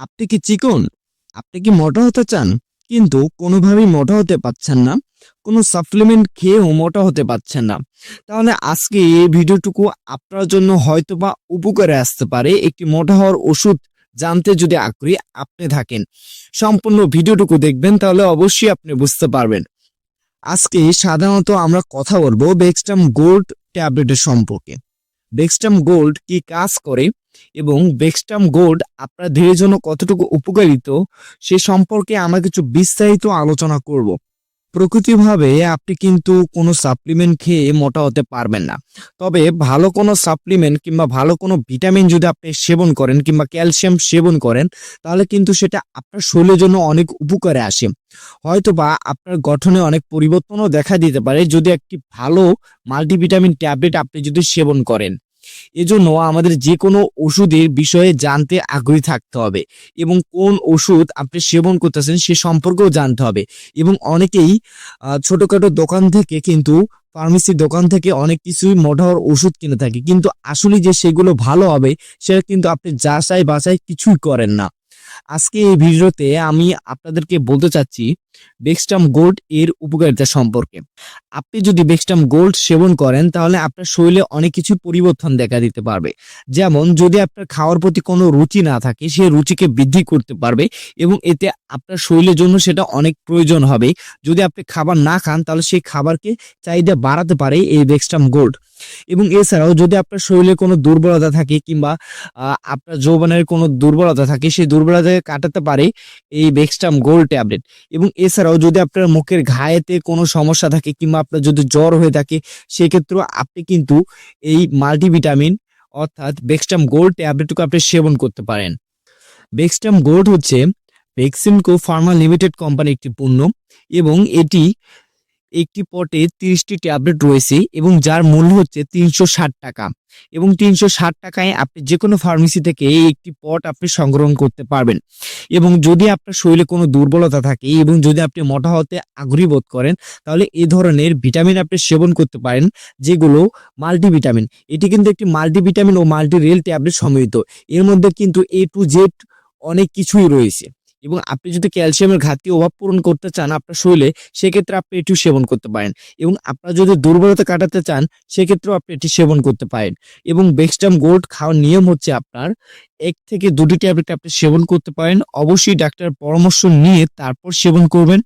আপনি কি চিকন? আপনি কি মোটা হতে চান? কিন্তু কোনোভাবেই মোটা হতে পাচ্ছেন না। কোনো সাপ্লিমেন্ট খেয়েও মোটা হতে পাচ্ছেন না। তাহলে আজকে এই ভিডিওটুকু আপনার জন্য হয়তো বা উপকারে আসতে পারে। একটি মোটা হওয়ার ওষুধ জানতে যদি আগ্রহী আপনি থাকেন। সম্পূর্ণ ভিডিওটুকু দেখবেন, তাহলে অবশ্যই আপনি বুঝতে পারবেন। আজকে সাধারণত আমরা কথা বলব বেক্সটাম গোল্ড ট্যাবলেটের সম্পর্কে। বেক্সটাম গোল্ড কি কাজ করে এবং বেক্সটাম গোল্ড আপনার দেহের জন্য কতটুকু উপকারিত, সে সম্পর্কে আমরা কিছু বিস্তারিত আলোচনা করব। প্রকৃতিভাবে আপনি কিন্তু কোনো সাপ্লিমেন্ট খেয়ে মোটা হতে পারবেন না। তবে ভালো কোনো সাপ্লিমেন্ট কিংবা ভালো কোনো ভিটামিন যদি আপনি সেবন করেন কিংবা ক্যালসিয়াম সেবন করেন, তাহলে কিন্তু সেটা আপনার শরীরের জন্য অনেক উপকারে আসে। হয়তো বা আপনার গঠনে অনেক পরিবর্তনও দেখা দিতে পারে যদি একটি ভালো মাল্টিভিটামিন ট্যাবলেট আপনি যদি সেবন করেন। এজন্য আমাদের যে কোনো ওষুধের বিষয়ে জানতে আগ্রহী থাকতে হবে এবং কোন ওষুধ আপনি সেবন করতেছেন সে সম্পর্কেও জানতে হবে। এবং অনেকেই ছোটোখাটো দোকান থেকে কিন্তু, ফার্মেসির দোকান থেকে অনেক কিছুই মোটার ওষুধ কিনে থাকে। কিন্তু আসলে যে সেগুলো ভালো হবে, সেটা কিন্তু আপনি যাচাই বাছাই কিছুই করেন না। আজকে এই ভিডিওতে আমি আপনাদেরকে বলতে চাচ্ছি বেক্সটাম গোল্ড এর উপকারিতা সম্পর্কে। আপনি যদি বেক্সটাম গোল্ড সেবন করেন, তাহলে আপনার শরীরে অনেক কিছু পরিবর্তন দেখা দিতে পারবে। যেমন, যদি আপনার খাওয়ার প্রতি কোনো রুচি না থাকে, সে রুচিকে বৃদ্ধি করতে পারবে এবং এতে আপনার শরীরের জন্য সেটা অনেক প্রয়োজন হবে। যদি আপনি খাবার না খান, তাহলে সেই খাবারকে চাহিদা বাড়াতে পারে এই বেক্সটাম গোল্ড এবং এছাড়াও যদি আপনার শরীরে কোনো দুর্বলতা থাকে কিংবা আপনার যৌবনের কোনো দুর্বলতা থাকে, সেই দুর্বলতাকে কাটাতে পারে এই বেক্সটাম গোল্ড ট্যাবলেট এবং এছাড়াও যদি আপনার মুখের ঘায়েতে কোনো সমস্যা থাকে কিংবা আপনার যদি জ্বর হয়ে থাকে, সেক্ষেত্রেও আপনি কিন্তু এই মাল্টিভিটামিন অর্থাৎ বেক্সটাম গোল্ড ট্যাবলেটটুকু আপনি সেবন করতে পারেন। বেক্সটাম গোল্ড হচ্ছে ভ্যাকসিনকো ফার্মা লিমিটেড কোম্পানি একটি পণ্য এবং এটি একটি পটে তিরিশটি ট্যাবলেট রয়েছে এবং যার মূল্য হচ্ছে তিনশো ষাট টাকা। এবং তিনশো ষাট টাকায় আপনি যে কোনো ফার্মেসি থেকে একটি পট আপনি সংগ্রহ করতে পারবেন। এবং যদি আপনার শরীরে কোনো দুর্বলতা থাকে এবং যদি আপনি মোটা হতে আগ্রহী বোধ করেন, তাহলে এই ধরনের ভিটামিন আপনি সেবন করতে পারেন, যেগুলো মাল্টিভিটামিন এটি কিন্তু একটি মাল্টিভিটামিন ও মাল্টি রেল ট্যাবলেট সমৃদ্ধ। এর মধ্যে কিন্তু এ টু জেড অনেক কিছুই রয়েছে। এবং আপনি যদি ক্যালসিয়ামের ঘাটতি অভাব পূরণ করতে চান আপনার শরীরে, সেক্ষেত্রে আপনি এটি সেবন করতে পারেন। এবং আপনার যদি দুর্বলতা কাটাতে চান, সেক্ষেত্রেও আপনি এটি সেবন করতে পারেন। এবং বেক্সটাম গোল্ড খাওয়ার নিয়ম হচ্ছে আপনার, এক থেকে দুটি ট্যাবলেট আপনি সেবন করতে পারেন। অবশ্যই ডাক্তার পরামর্শ নিয়ে তারপর সেবন করবেন।